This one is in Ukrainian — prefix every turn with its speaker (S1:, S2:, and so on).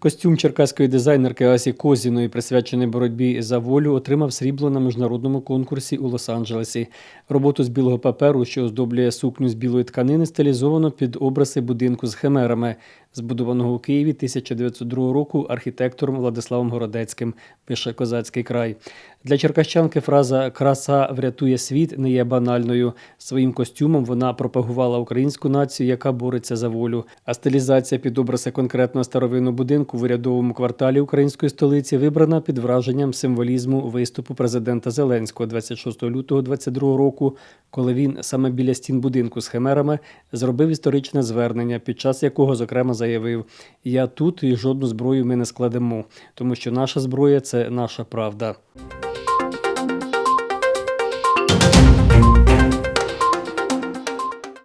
S1: Костюм черкаської дизайнерки Асі Козіної, присвячений боротьбі за волю, отримав срібло на міжнародному конкурсі у Лос-Анджелесі. Роботу з білого паперу, що оздоблює сукню з білої тканини, стилізовано під образи будинку з химерами, збудованого у Києві 1902 року архітектором Владиславом Городецьким, пише Козацький край. Для черкащанки фраза Краса врятує світ не є банальною. Своїм костюмом вона пропагувала українську націю, яка бореться за волю. А стилізація під образи конкретного старовинного будинку в урядовому кварталі української столиці вибрана під враженням символізму виступу президента Зеленського 26 лютого 22 року, коли він саме біля стін будинку з химерами зробив історичне звернення, під час якого, зокрема, заявив: Я тут і жодну зброю ми не складемо, тому що наша зброя це наша правда.